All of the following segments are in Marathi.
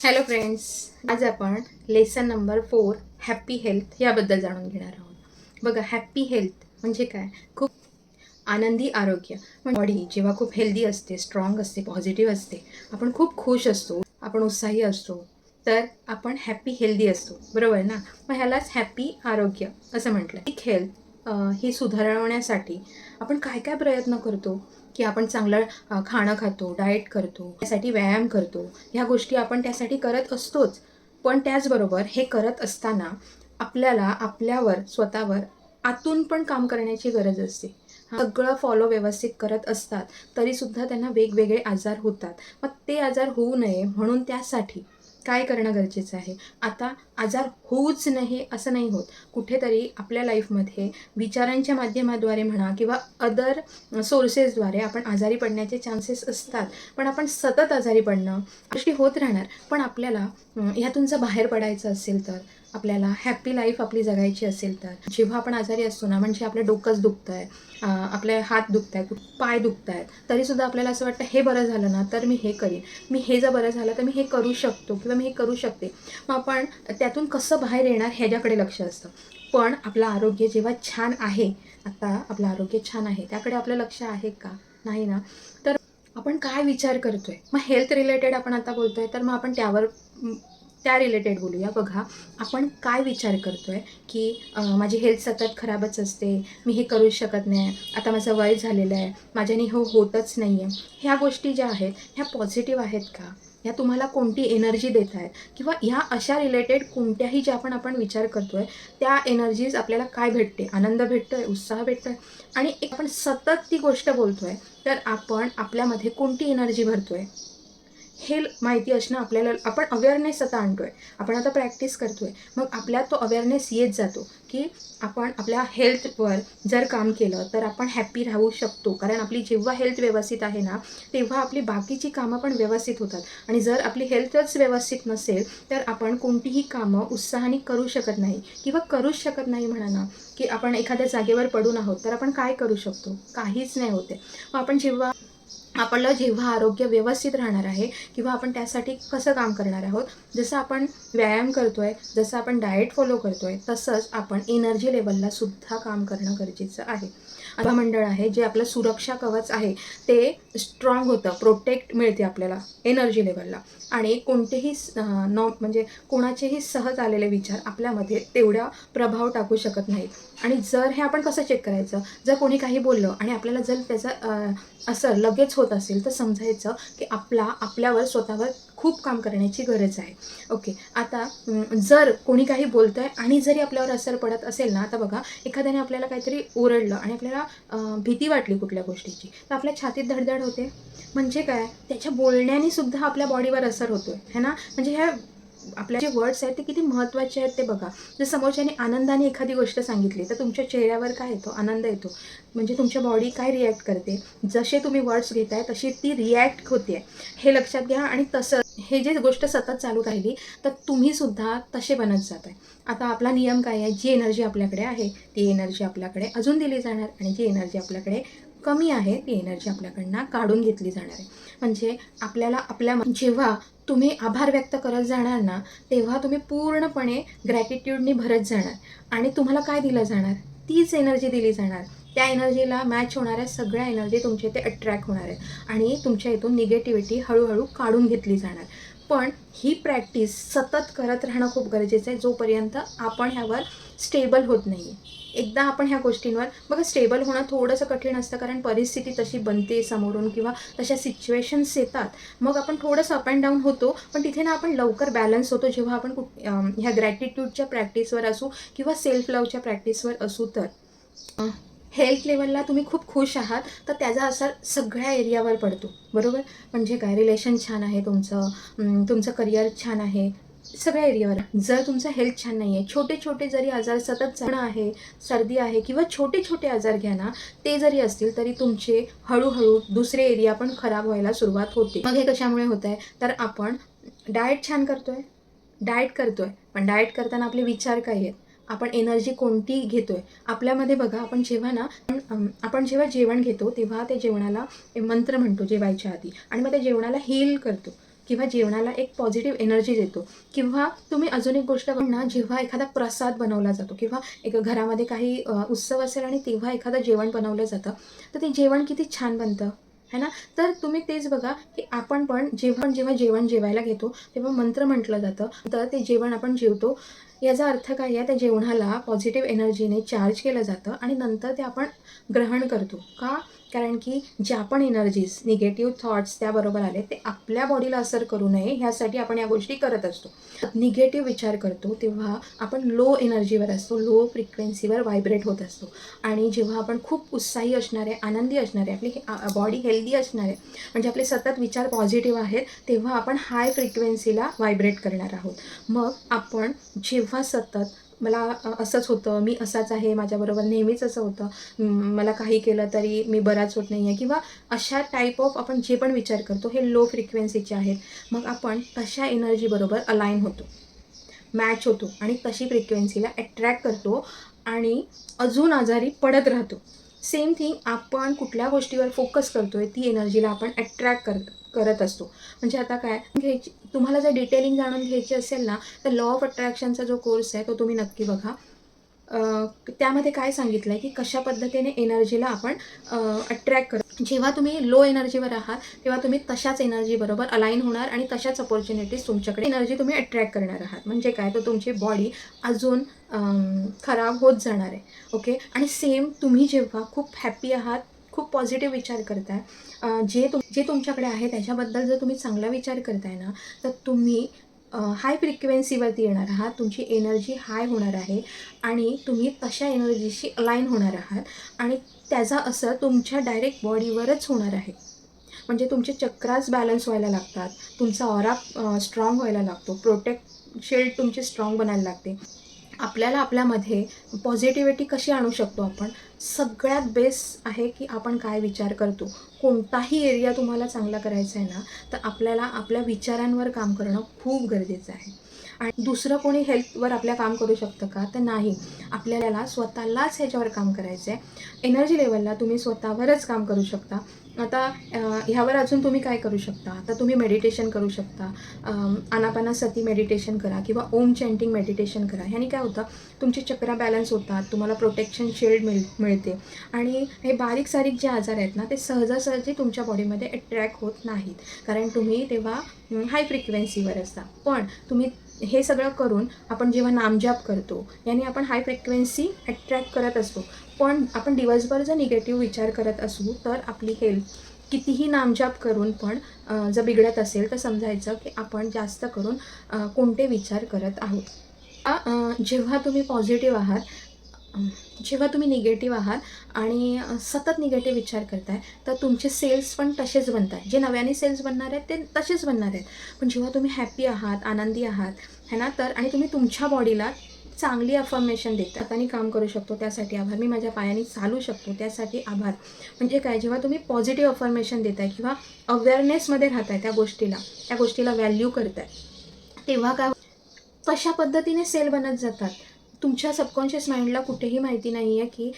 हॅलो फ्रेंड्स आज आपण lesson number four happy health याबद्दल जाणून घेणार आहोत. बघा हॅप्पी हेल्थ म्हणजे काय? खूप आनंदी आरोग्य. म्हणजे बॉडी जेव्हा खूप हेल्दी असते स्ट्रॉंग असते पॉझिटिव्ह असते आपण खूप खुश असतो आपण उत्साही असतो तर आपण हॅप्पी हेल्दी असतो. बरोबर ना? मग ह्यालाच हॅप्पी आरोग्य असं म्हटलं एक हेल्थ ही सुधारवण्यासाठी आपण काय काय प्रयत्न करतो? की आपण चांगलं खाणं खातो डाएट करतो त्यासाठी व्यायाम करतो ह्या गोष्टी आपण त्यासाठी करत असतोच. पण त्याचबरोबर हे करत असताना आपल्याला आपल्यावर स्वतःवर आतून पण काम करण्याची गरज असते. सगळं फॉलो व्यवस्थित करत असतात तरीसुद्धा त्यांना वेगवेगळे आजार होतात. मग ते आजार होऊ नये म्हणून त्यासाठी काय करणं गरजेचं आहे? आता आजार होऊच नाही असं नाही होत. कुठेतरी आपल्या लाईफमध्ये विचारांच्या माध्यमाद्वारे म्हणा किंवा अदर सोर्सेसद्वारे आपण आजारी पडण्याचे चान्सेस असतात. पण आपण सतत आजारी पडणं गोष्टी होत राहणार. पण आपल्याला अं, ह्यातून जर बाहेर पडायचं असेल तर? आपल्याला हॅप्पी लाईफ आपली जगायची असेल तर. जेव्हा आपण आजारी असतो ना म्हणजे आपलं डोकंच दुखतं आहे आपले हात दुखत आहे पाय दुखत आहेत तरीसुद्धा आपल्याला असं वाटतं हे बरं झालं ना तर मी हे करीन. मी हे जर बरं झालं तर मी हे करू शकतो किंवा मी हे करू शकते. मग आपण त्यातून कसं बाहेर येणार ह्याच्याकडे लक्ष असतं. पण आपलं आरोग्य जेव्हा छान आहे आता आपलं आरोग्य छान आहे त्याकडे आपलं लक्ष आहे का? नाही ना. तर आपण काय विचार करतोय? मग हेल्थ रिलेटेड आपण आता बोलतोय तर मग आपण त्यावर त्या रिलेटेड बोलूया. बघा आपण काय विचार करतोय की माझी हेल्थ सतत खराबच असते मी हे करूच शकत नाही आता माझं वय झालेलं आहे माझ्याने हो होतच नाही आहे ह्या गोष्टी ज्या आहेत ह्या पॉझिटिव्ह आहेत का? ह्या तुम्हाला कोणती एनर्जी देत आहेत? किंवा ह्या अशा रिलेटेड कोणत्याही ज्या आपण आपण विचार करतोय त्या एनर्जीज आपल्याला काय भेटते? आनंद भेटतोय उत्साह भेटतोय? आणि एक आपण सतत ती गोष्ट बोलतोय तर आपण आपल्यामध्ये कोणती एनर्जी भरतोय? हे माहिती असणं आपल्याला आपण अवेअरनेस आता आणतो आहे आपण आता प्रॅक्टिस करतो आहे मग आपल्यात तो अवेअरनेस येत जातो की आपण आपल्या हेल्थवर जर काम केलं तर आपण हॅप्पी राहू शकतो. कारण आपली जेव्हा हेल्थ व्यवस्थित आहे ना तेव्हा आपली बाकीची कामं पण व्यवस्थित होतात. आणि जर आपली हेल्थच व्यवस्थित नसेल तर आपण कोणतीही कामं उत्साहाने करू शकत नाही. किंवा करूच शकत नाही म्हणा ना की आपण एखाद्या जागेवर पडून आहोत तर आपण काय करू शकतो? काहीच नाही होते. मग आपण जेव्हा आपलं जेव्हा आरोग्य व्यवस्थित राहणार आहे किंवा आपण त्यासाठी कसं काम करणार आहोत जसं आपण व्यायाम करतोय जसं आपण डाएट फॉलो करतोय तसंच आपण एनर्जी लेवलला सुद्धा काम करणं गरजेचं आहे. मंडळ आहे जे आपलं सुरक्षा कवच आहे ते स्ट्रॉंग होतं प्रोटेक्ट मिळते आपल्याला एनर्जी लेवलला आणि कोणतेही न म्हणजे कोणाचेही सहज आलेले विचार आपल्यामध्ये तेवढा प्रभाव टाकू शकत नाहीत. आणि जर हे आपण कसं चेक करायचं? जर कोणी काही बोललं आणि आपल्याला जर त्याचं असर लगेच होत असेल तर समजायचं की आपला आपल्यावर स्वतःवर खूप काम करण्याची गरज आहे. ओके आता जर कोणी काही बोलतंय आणि जरी आपल्यावर असर पडत असेल ना आता बघा एखाद्याने आपल्याला काहीतरी ओरडलं आणि आपल्याला भीती वाटली कुठल्या गोष्टीची तर आपल्या छातीत धडधड होते. म्हणजे काय? त्याच्या बोलण्याने सुद्धा आपल्या बॉडीवर असर होतो है ना? म्हणजे ह्या आपल्या जे वर्ड्स आहेत ते किती महत्त्वाचे आहेत ते बघा. जर समोरच्याने आनंदाने एखादी गोष्ट सांगितली तर तुमच्या चेहऱ्यावर काय येतो? आनंद येतो. म्हणजे तुमच्या बॉडी काय रिॲक्ट करते? जसे तुम्ही वर्ड्स घेताय तशी ती रिॲक्ट होते. हे लक्षात घ्या आणि तसं हे जे गोष्ट सतत चालू राहिली तर तुम्ही सुद्धा तसे बनत जात आहे आता आपला नियम काय आहे? जी एनर्जी आपल्याकडे आहे ती एनर्जी आपल्याकडे अजून दिली जाणार आणि जी एनर्जी आपल्याकडे कमी आहे ती एनर्जी आपल्याकडनं काढून घेतली जाणार आहे. म्हणजे आपल्याला आपल्या जेव्हा तुम्ही आभार व्यक्त करत जाणार ना तेव्हा तुम्ही पूर्णपणे ग्रॅटिट्यूडनी भरत जाणार. आणि तुम्हाला काय दिलं जाणार? तीच एनर्जी दिली जाणार. त्या एनर्जीला मॅच होणाऱ्या सगळ्या एनर्जी तुमच्या इथे अट्रॅक्ट होणार आहे आणि तुमच्या इथून निगेटिव्हिटी हळूहळू काढून घेतली जाणार. पण ही प्रॅक्टिस सतत करत राहणं खूप गरजेचं आहे. जोपर्यंत आपण ह्यावर स्टेबल होत नाही आहे एकदा आपण ह्या गोष्टींवर बघा स्टेबल होणं थोडंसं कठीण असतं कारण परिस्थिती तशी बनते समोरून किंवा तशा सिच्युएशन्स येतात. मग आपण थोडंसं अप अँड डाऊन होतो पण तिथे ना आपण लवकर बॅलन्स होतो. जेव्हा आपण कुठ ह्या ग्रॅटिट्यूडच्या प्रॅक्टिसवर असू किंवा सेल्फ लवच्या प्रॅक्टिसवर असू तर. हेल्थ लेवलला तुम्ही खूप खुश आहात तर त्याचा असर सगळ्या एरियावर पडतो. बरोबर? म्हणजे काय? रिलेशन छान आहे तुमचं तुमचं करिअर छान आहे. सगळ्या एरियावर जर तुमचं हेल्थ छान नाही आहे छोटे छोटे जरी आजार सतत जाणं आहे सर्दी आहे किंवा छोटे छोटे आजार घ्या ना ते जरी असतील तरी तुमचे हळूहळू दुसरे एरिया पण खराब व्हायला सुरुवात होते. मग हे कशामुळे होत आहे तर आपण डाएट छान करतोय. डाएट करतोय. पण डाएट करताना आपले विचार काय आहेत? आपण एनर्जी कोणती घेतो आहे आपल्यामध्ये बघा आपण जेव्हा ना आपण जेव्हा जेवण घेतो तेव्हा त्या जेवणाला मंत्र म्हणतो जेवायच्या आधी. आणि मग त्या जेवणाला हील करतो. किंवा जेवणाला एक पॉझिटिव्ह एनर्जी देतो. किंवा तुम्ही अजून एक गोष्ट ना जेव्हा एखादा प्रसाद बनवला जातो किंवा एक घरामध्ये काही उत्सव असेल आणि तेव्हा एखादं जेवण बनवलं जातं तर ते जेवण किती छान बनतं? है ना? तर तुम्ही तेच बघा की आपण पण जेव्हा जेव्हा जेवण जेवायला घेतो तेव्हा मंत्र म्हटलं जातं. तर ते जेवण आपण जेवतो याचा अर्थ काय आहे? त्या जेवणाला पॉझिटिव्ह एनर्जीने चार्ज केलं जातं आणि नंतर ते आपण ग्रहण करतो. का? कारण की ज्या पण एनर्जीज निगेटिव्ह थॉट्स त्याबरोबर आले ते आपल्या बॉडीला असर करू नये ह्यासाठी आपण या गोष्टी करत असतो. निगेटिव्ह विचार करतो तेव्हा आपण लो एनर्जीवर असतो लो फ्रिक्वेन्सीवर व्हायब्रेट होत असतो. आणि जेव्हा आपण खूप उत्साही असणारे आनंदी असणारे आपली बॉडी हेल्दी असणारे म्हणजे आपले सतत विचार पॉझिटिव्ह आहेत तेव्हा आपण हाय फ्रिक्वेन्सीला व्हायब्रेट करणार आहोत. मग आपण जेव्हा सतत मला असंच होतं. मी असाच आहे माझ्याबरोबर नेहमीच असं होतं. मला काही केलं तरी मी बराच होत नाही आहे किंवा अशा टाईप ऑफ आपण जे पण विचार करतो हे लो फ्रिक्वेन्सीचे आहेत. मग आपण तशा एनर्जीबरोबर अलाईन होतो. मॅच होतो. आणि तशी फ्रिक्वेन्सीला अट्रॅक्ट करतो. आणि अजून आजारी पडत राहतो. सेम थिंग आपण कुठल्या गोष्टीवर फोकस करतोय ती एनर्जीला आपण अट्रॅक्ट कर करत असतो. म्हणजे आता काय घ्यायची तुम्हाला जर डिटेलिंग जाणून घ्यायची असेल ना तर लॉ ऑफ अट्रॅक्शनचा जो कोर्स आहे तो तुम्ही नक्की बघा. त्यामध्ये काय सांगितलं आहे की कशा पद्धतीने एनर्जीला आपण अट्रॅक्ट करतो. जेव्हा तुम्ही लो एनर्जीवर आहात तेव्हा तुम्ही तशाच एनर्जीबरोबर अलाईन होणार आणि तशाच अपॉर्च्युनिटीज तुमच्याकडे एनर्जी तुम्ही अट्रॅक्ट करणार आहात. म्हणजे काय? तर तुमची बॉडी अजून खराब होत जाणार आहे. ओके आणि सेम तुम्ही जेव्हा खूप हॅप्पी आहात खूप पॉझिटिव्ह विचार करताय जे तुम जे तुमच्याकडे आहे त्याच्याबद्दल जर तुम्ही चांगला विचार करताय ना तर तुम्ही हाय फ्रिक्वेन्सीवरती येणार आहात तुमची एनर्जी हाय होणार आहे आणि तुम्ही तशा एनर्जीशी अलाईन होणार आहात आणि त्याचा असर तुमच्या डायरेक्ट बॉडीवरच होणार आहे. म्हणजे तुमचे चक्रास बॅलन्स व्हायला लागतात तुमचा ऑरा स्ट्रॉंग व्हायला लागतो प्रोटेक्ट शेल्ड तुमची स्ट्रॉंग बनायला लागते. आपल्याला आपल्यामध्ये पॉझिटिव्हिटी कशी आणू शकतो आपण? सगळ्यात बेस्ट आहे की आपण काय विचार करतो. कोणताही एरिया तुम्हाला चांगला करायचा आहे ना तर आपल्याला आपल्या विचारांवर काम करणं खूप गरजेचं आहे. आणि दुसरं कोणी हेल्थवर आपल्या काम करू शकतं का? तर नाही. आपल्याला स्वतःलाच ह्याच्यावर काम करायचं आहे एनर्जी लेवलला तुम्ही स्वतःवरच काम करू शकता. आता ह्यावर अजून तुम्ही काय करू शकता? आता तुम्ही मेडिटेशन करू शकता. अं, आनापानासती मेडिटेशन करा किंवा ओम चॅन्टिंग मेडिटेशन करा. ह्याने काय होतं? तुमचे चक्रा बॅलन्स होतात तुम्हाला प्रोटेक्शन शिल्ड मिळ मिळते. आणि हे बारीक सारीक जे आजार आहेत ना ते सहजासहजी तुमच्या बॉडीमध्ये अट्रॅक्ट होत नाहीत. कारण तुम्ही तेव्हा हाय फ्रिक्वेन्सीवर असता. पण तुम्ही हे सगळं करून आपण जेव्हा नामजाप करतो याने आपण हाय फ्रिक्वेन्सी अट्रॅक्ट करत असतो. पण आपण दिवसभर जर निगेटिव्ह विचार करत असू तर आपली हेल्थ कितीही नामजाप करून पण जर बिघडत असेल तर समजायचं की आपण जास्त करून कोणते विचार करत आहोत. जेव्हा तुम्ही पॉझिटिव्ह आहात जेव्हा तुम्ही निगेटिव्ह आहात आणि सतत निगेटिव्ह विचार करताय तर तुमचे सेल्स पण तसेच बनतात. जे नव्याने सेल्स बनणार आहेत ते तसेच बनणार आहेत. पण जेव्हा तुम्ही हॅपी आहात आनंदी आहात है ना? तर आणि तुम्ही तुमच्या बॉडीला चांगली अफर्मेशन देतात. हाताने काम करू शकतो त्यासाठी आभार. मी माझ्या पायाने चालू शकतो त्यासाठी आभार. म्हणजे काय जेव्हा तुम्ही पॉझिटिव्ह अफर्मेशन देताय किंवा अवेअरनेसमध्ये राहताय त्या गोष्टीला त्या गोष्टीला व्हॅल्यू करताय तेव्हा काय तशा पद्धतीने सेल बनत जातात? तुमच्या सबकॉन्शियस माइंडला कुठेही माहिती नाही आहे की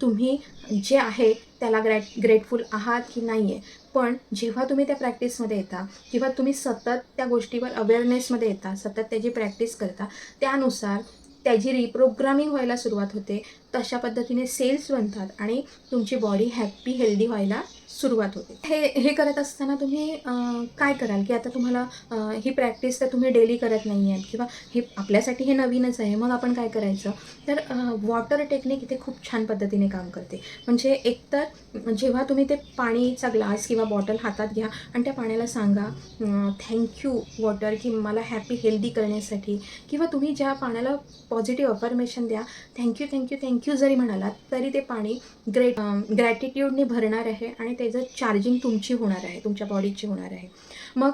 तुम्ही जे आहे त्याला ग्रॅट ग्रेटफुल आहात की नाही आहे पण जेव्हा तुम्ही त्या प्रॅक्टिसमध्ये येता किंवा तुम्ही सतत त्या गोष्टीवर अवेअरनेसमध्ये येता सतत त्याची प्रॅक्टिस करता त्यानुसार त्याची रिप्रोग्रामिंग व्हायला सुरुवात होते. तशा पद्धतीने सेल्स बनतात आणि तुमची बॉडी हॅप्पी हेल्दी व्हायला सुरुवात होते. हे हे करत असताना तुम्ही काय कराल? की आता तुम्हाला ही प्रॅक्टिस तर तुम्ही डेली करत नाही आहेत किंवा हे आपल्यासाठी हे नवीनच आहे मग आपण काय करायचं? तर वॉटर टेक्निक इथे खूप छान पद्धतीने काम करते. म्हणजे एकतर जेव्हा तुम्ही ते पाणीचा ग्लास किंवा बॉटल हातात घ्या आणि त्या पाण्याला सांगा थँक्यू वॉटर की मला हॅपी हेल्दी करण्यासाठी. किंवा तुम्ही ज्या पाण्याला पॉझिटिव्ह अफर्मेशन द्या thank you thank you thank you जरी म्हणालात तरी ते पाणी ग्रेट ग्रॅटिट्यूडने भरणार आहे आणि त्याचं चार्जिंग तुमची होणार आहे तुमच्या बॉडीची होणार आहे. मग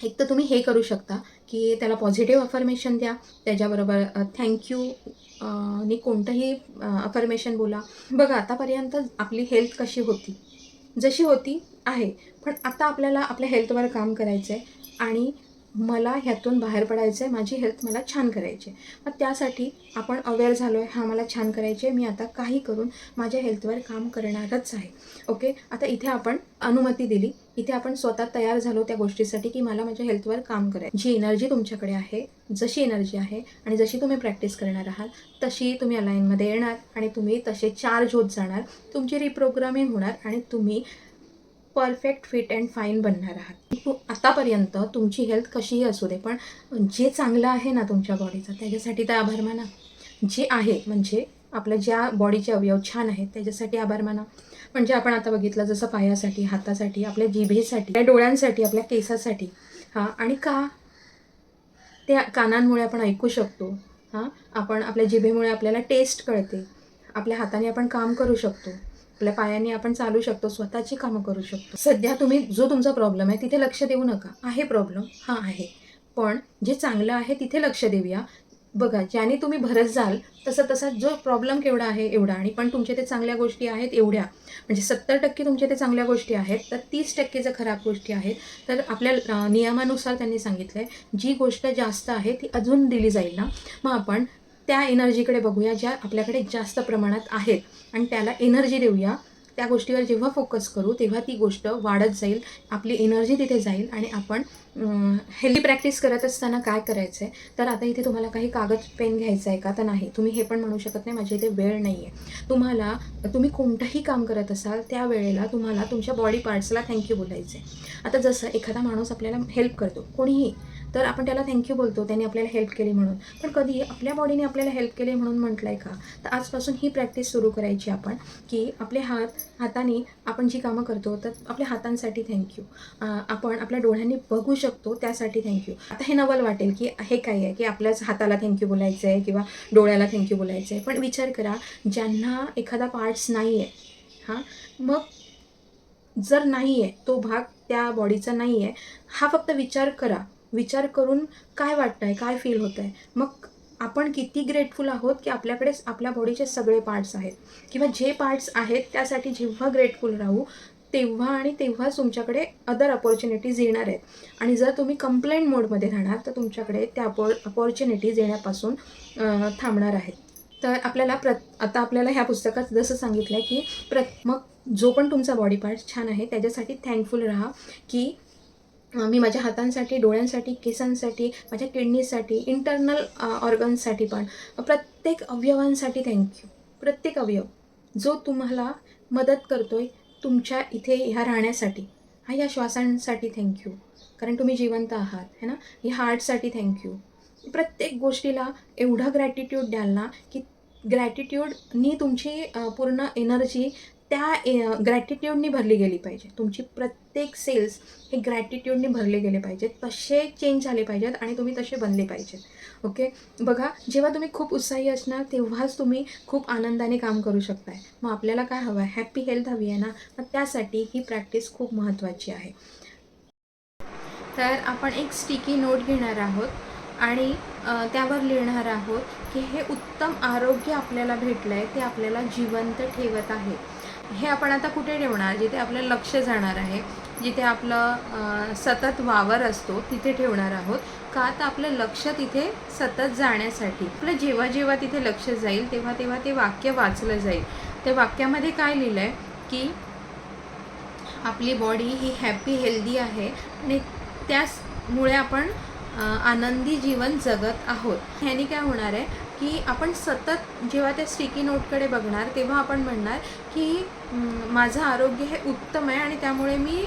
एक तर तुम्ही हे करू शकता की त्याला पॉझिटिव्ह अफर्मेशन द्या. त्याच्याबरोबर थँक्यू नि कोणतंही अफर्मेशन बोला. बघा आतापर्यंत आपली हेल्थ कशी होती? जशी होती आहे पण आता आपल्याला आपल्या हेल्थवर काम करायचं आहे आणि मला ह्यातून बाहेर पडायचं आहे माझी हेल्थ मला छान करायची आहे मग त्यासाठी आपण अवेअर झालो आहे हा मला छान करायचे आहे मी आता काही करून माझ्या हेल्थवर काम करणारच आहे. ओके आता इथे आपण अनुमती दिली. इथे आपण स्वतः तयार झालो त्या गोष्टीसाठी की मला माझ्या हेल्थवर काम करायचं जी एनर्जी तुमच्याकडे आहे जशी एनर्जी आहे आणि जशी तुम्ही प्रॅक्टिस करणार आहात तशी तुम्ही अलाईनमध्ये येणार आणि तुम्ही तसे चार्ज होत जाणार. तुमची रिप्रोग्रामिंग होणार आणि तुम्ही परफेक्ट फिट अँड फाईन बनणार आहात. आतापर्यंत तुमची हेल्थ कशीही असू दे पण जे चांगलं आहे ना तुमच्या बॉडीचं त्याच्यासाठी तर आभार माना. जे आहे म्हणजे आपल्या ज्या बॉडीचे अवयव छान आहेत त्याच्यासाठी आभार माना. म्हणजे आपण आता बघितलं जसं पायासाठी हातासाठी आपल्या जिभेसाठी आपल्या डोळ्यांसाठी आपल्या केसासाठी हां आणि का? त्या कानांमुळे आपण ऐकू शकतो हां आपण आपल्या जिभेमुळे आपल्याला टेस्ट कळते आपल्या हाताने आपण काम करू शकतो. आपल्या पायाने आपण चालू शकतो स्वतःची कामं करू शकतो. सध्या तुम्ही जो तुमचा प्रॉब्लेम आहे तिथे लक्ष देऊ नका. आहे प्रॉब्लेम हा आहे. पण जे चांगलं आहे तिथे लक्ष देऊया. बघा ज्याने तुम्ही भरत जाल तसं तसा जो प्रॉब्लेम केवढा आहे एवढा. आणि पण तुमच्या ते चांगल्या गोष्टी आहेत एवढ्या. म्हणजे सत्तर टक्के तुमच्या ते चांगल्या गोष्टी आहेत तर तीस टक्के जर खराब गोष्टी आहेत. तर आपल्या नियमानुसार त्यांनी सांगितलं आहे जी गोष्ट जास्त आहे ती अजून दिली जाईल ना. मग आपण त्या एनर्जीकडे बघूया ज्या आपल्याकडे जास्त प्रमाणात आहेत. आणि त्याला एनर्जी देऊया. त्या गोष्टीवर जेव्हा फोकस करू तेव्हा ती गोष्ट वाढत जाईल आपली एनर्जी तिथे जाईल आणि आपण हेल्दी प्रॅक्टिस करत असताना काय करायचं आहे तर आता इथे तुम्हाला काही कागद पेन घ्यायचं आहे का? तर नाही. तुम्ही हे पण म्हणू शकत नाही. माझ्या इथे वेळ नाही आहे तुम्हाला तुम्ही कोणतंही काम करत असाल त्या वेळेला तुम्हाला तुमच्या बॉडी पार्ट्सला थँक्यू बोलायचं आहे आता जसं एखादा माणूस आपल्याला हेल्प करतो कोणीही तर आपण त्याला थँक्यू बोलतो. त्याने आपल्याला हेल्प केली म्हणून. पण कधी आपल्या बॉडीने आपल्याला हेल्प केली म्हणून म्हटलं आहे का? तर आजपासून ही प्रॅक्टिस सुरू करायची आपण की आपले हात हाताने आपण जी कामं करतो तर आपल्या हातांसाठी थँक्यू आपण आपल्या डोळ्यांनी बघू शकतो त्यासाठी थँक्यू आता हे नवल वाटेल की हे काय आहे की आपल्याच हाताला थँक्यू बोलायचं आहे किंवा डोळ्याला थँक्यू बोलायचं आहे पण विचार करा ज्यांना एखादा पार्ट्स नाही आहे हां मग जर नाही आहे तो भाग त्या बॉडीचा नाही आहे हा फक्त विचार करा. विचार करून काय वाटतं आहे काय फील होतं आहे मग आपण किती ग्रेटफुल आहोत की आपल्याकडे आपल्या बॉडीचे सगळे पार्ट्स आहेत. किंवा जे पार्ट्स आहेत त्यासाठी जेव्हा ग्रेटफुल राहू तेव्हा आणि तेव्हाच तुमच्याकडे अदर अपॉर्च्युनिटीज येणार आहेत. आणि जर तुम्ही कंप्लेंट मोडमध्ये राहणार तर तुमच्याकडे त्या अपॉ अपॉर्च्युनिटीज येण्यापासून थांबणार आहेत. तर आपल्याला प्र आता आपल्याला ह्या पुस्तकात जसं सांगितलं आहे की प्र मग जो पण तुमचा बॉडी पार्ट छान आहे त्याच्यासाठी थँकफुल राहा की मी माझ्या हातांसाठी डोळ्यांसाठी केसांसाठी माझ्या किडनीसाठी इंटरनल ऑर्गन्ससाठी पण. प्रत्येक अवयवांसाठी थँक्यू प्रत्येक अवयव. जो तुम्हाला मदत करतो आहे तुमच्या इथे ह्या राहण्यासाठी. हा या श्वासांसाठी थँक्यू कारण तुम्ही जिवंत आहात है ना? या हार्टसाठी थँक्यू प्रत्येक गोष्टीला एवढा ग्रॅटिट्यूड द्याल ना की ग्रॅटिट्यूडनी तुमची पूर्ण एनर्जी त्या ग्रॅटिट्यूडनी भरली गेली पाहिजे. तुमची प्रत्येक सेल्स हे ग्रॅटिट्यूडनी भरले गेले पाहिजेत. तसे चेंज झाले पाहिजेत आणि तुम्ही तसे बनले पाहिजेत. ओके बघा जेव्हा तुम्ही खूप उत्साही असणार तेव्हाच तुम्ही खूप आनंदाने काम करू शकताय. मग आपल्याला काय हवं आहे हॅपी हेल्थ हवी आहे ना? मग त्यासाठी ही प्रॅक्टिस खूप महत्त्वाची आहे. तर आपण एक स्टिकी नोट घेणार आहोत आणि त्यावर लिहिणार आहोत की हे उत्तम आरोग्य आपल्याला भेटलं आहे ते आपल्याला जिवंत ठेवत आहे. हे आपण आता कुठे ठेवणार? जिथे आपलं लक्ष जाणार आहे जिथे आपलं सतत वावर असतो तिथे ठेवणार आहोत. का तर आपलं लक्ष तिथे सतत जाण्यासाठी. आपलं जेव्हा जेव्हा तिथे लक्ष जाईल तेव्हा तेव्हा ते वाक्य वाचलं जाईल. त्या वाक्यामध्ये काय लिहिलं आहे की आपली बॉडी ही हॅपी हेल्दी आहे. आणि त्याचमुळे आपण आनंदी जीवन जगत आहोत. ह्याने काय होणार आहे की आपण सतत जेव्हा त्या स्टिकी नोटकडे बघणार तेव्हा आपण म्हणणार की माझं आरोग्य हे उत्तम आहे आणि त्यामुळे मी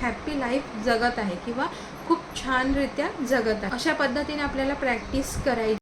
हॅप्पी लाईफ जगत आहे किंवा खूप छानरित्या जगत आहे. अशा पद्धतीने आपल्याला प्रॅक्टिस करायची